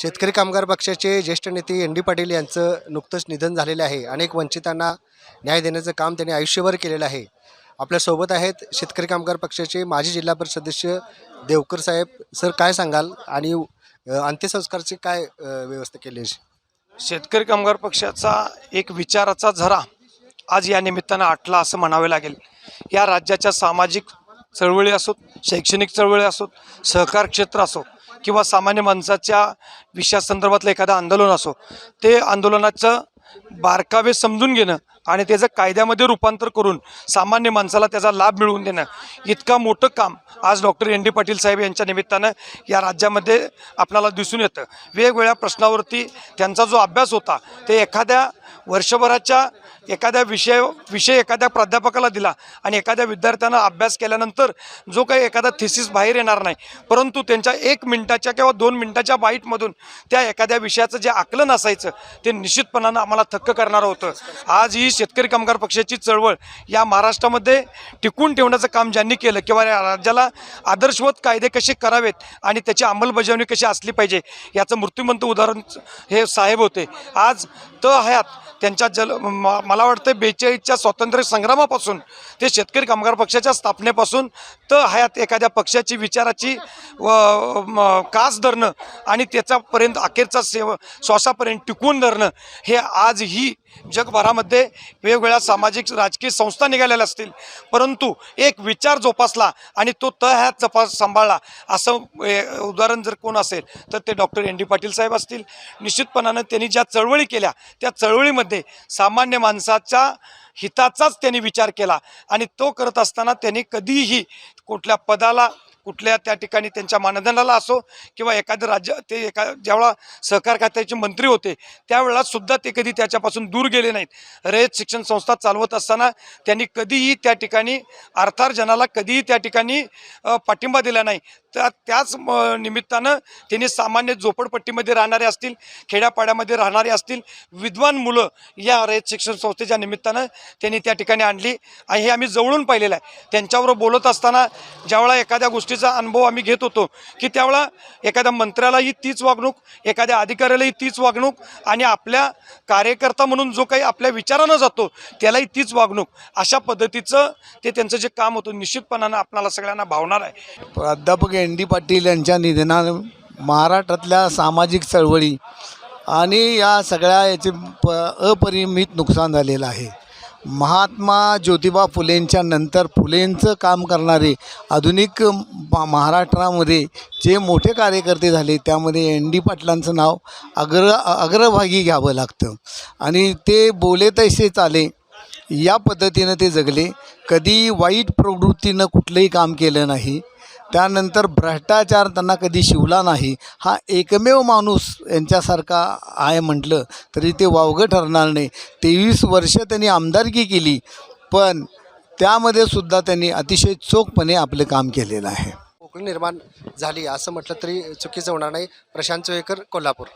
शेतकरी कामगार पक्षाचे ज्येष्ठ नेते एन डी पाटील यांचं नुकतंच निधन झालेलं आहे. अनेक वंचितांना न्याय देण्याचं काम त्यांनी आयुष्यभर केलेलं आहे. आपल्यासोबत आहेत शेतकरी कामगार पक्षाचे माजी जिल्हा परिषद सदस्य देवकर साहेब. सर काय सांगाल? आणि अंत्यसंस्कारची काय व्यवस्था केली आहे? शेतकरी कामगार पक्षाचा एक विचाराचा झरा आज या निमित्तानं आटला असं म्हणावे लागेल. या राज्याच्या सामाजिक चळवळी असोत शैक्षणिक चळवळी असोत सहकार क्षेत्र असो किंवा सामान्य माणसाच्या विषयासंदर्भातलं एखादं आंदोलन असो ते आंदोलनाचं बारकावे समजून घेणं आणि त्याचं कायद्यामध्ये रूपांतर करून सामान्य माणसाला त्याचा लाभ मिळवून देणं इतका मोठं काम आज डॉक्टर एन डी पाटील साहेब यांच्या निमित्तानं या राज्यामध्ये आपल्याला दिसून येतं. वेगवेगळ्या प्रश्नावरती त्यांचा जो अभ्यास होता ते एखाद्या वर्षभराच्या एखाद्या विषय विषय एखाद्या प्राध्यापकाला दिला आणि एखाद्या विद्यार्थ्यानं अभ्यास केल्यानंतर जो काही एखादा थिसिस बाहेर येणार नाही परंतु त्यांच्या एक मिनटाच्या किंवा दोन मिनटाच्या बाईटमधून त्या एखाद्या विषयाचं जे आकलन असायचं ते निश्चितपणानं आम्हाला थक्क करणारं होतं. आज ही शेतकरी कामगार पक्षाची चळवळ या महाराष्ट्रामध्ये टिकून ठेवण्याचं काम ज्यांनी केलं किंवा या राज्याला आदर्शवत कायदे कसे करावेत आणि त्याची अंमलबजावणी कशी असली पाहिजे याचं मृत्युमंत उदाहरण हे साहेब होते. आज त हयात त्यांच्या जल मा मला वाटतं बेचाळीसच्या स्वातंत्र्य संग्रामापासून ते शेतकरी कामगार पक्षाच्या स्थापनेपासून त हयात एखाद्या पक्षाची विचाराची व कास धरणं आणि त्याच्यापर्यंत अखेरचा सेव श्वासापर्यंत टिकून धरणं हे आजही जगभरामध्ये वेगवेगळ्या सामाजिक राजकीय संस्था निघालेल्या असतील. परंतु एक विचार जोपासला आणि तो त ह्यात जपास सांभाळला. असं उदाहरण जर कोण असेल तर ते डॉक्टर एन डी पाटील साहेब असतील. निश्चितपणानं त्यांनी ज्या चळवळी केल्या त्या चळवळीमध्ये सामान्य माणसाच्या हिताचाच त्यांनी विचार केला. आणि तो करत असताना त्यांनी कधीही कुठल्या पदाला कुठल्या त्या ठिकाणी त्यांच्या मानधनाला असो किंवा एखादं राज्य ते एका ज्यावेळा सहकार खात्याचे मंत्री होते त्यावेळेला सुद्धा ते कधी त्याच्यापासून दूर गेले नाहीत. रयत शिक्षण संस्था चालवत असताना त्यांनी कधीही त्या ठिकाणी अर्थार्जनाला कधीही त्या ठिकाणी पाठिंबा दिला नाही. त्या त्याच म, निमित्तानं त्यांनी सामान्य झोपडपट्टीमध्ये राहणारे असतील खेड्यापाड्यामध्ये राहणारे असतील विद्वान मुलं या रयत शिक्षण संस्थेच्या निमित्तानं त्यांनी त्या ठिकाणी आणली आणि हे आम्ही जवळून पाहिलेलं आहे. त्यांच्याबरोबर बोलत असताना ज्यावेळा एखाद्या गोष्टीचा अनुभव आम्ही घेत होतो की त्यावेळा एखाद्या मंत्र्यालाही तीच वागणूक एखाद्या अधिकाऱ्यालाही तीच वागणूक आणि आपल्या कार्यकर्ता म्हणून जो काही आपल्या विचारानं जातो त्यालाही तीच वागणूक. अशा पद्धतीचं ते त्यांचं जे काम होतं निश्चितपणानं आपणाला सगळ्यांना भावणार आहे. प्राध्यापक एन डी पाटील यांच्या निधनानं महाराष्ट्रातल्या सामाजिक चळवळी आणि या सगळ्या याचे प अपरिमित नुकसान झालेलं आहे. महात्मा ज्योतिबा फुलेंच्या नंतर फुलेंचं काम करणारे आधुनिक म- महाराष्ट्रामध्ये जे मोठे कार्यकर्ते झाले त्यामध्ये एन डी पाटलांचं नाव अग्र अग्रभागी घ्यावं लागतं. आणि ते बोले तैसे चाले या पद्धतीनं ते जगले. कधी वाईट प्रवृत्तीनं कुठलंही काम केलं नाही. त्यानंतर भ्रष्टाचार त्यांना कधी शिवला नाही हा एकमेव माणूस यांच्यासारखा आहे म्हटलं तरी ते वावगं ठरणार नाही. तेवीस वर्ष त्यांनी आमदारकी केली पण त्यामध्ये सुद्धा त्यांनी अतिशय चोखपणे आपलं काम केलेलं आहे. कोकणी निर्माण झाली असं म्हटलं तरी चुकीचं होणार नाही. प्रशांत चोयकर कोल्हापूर.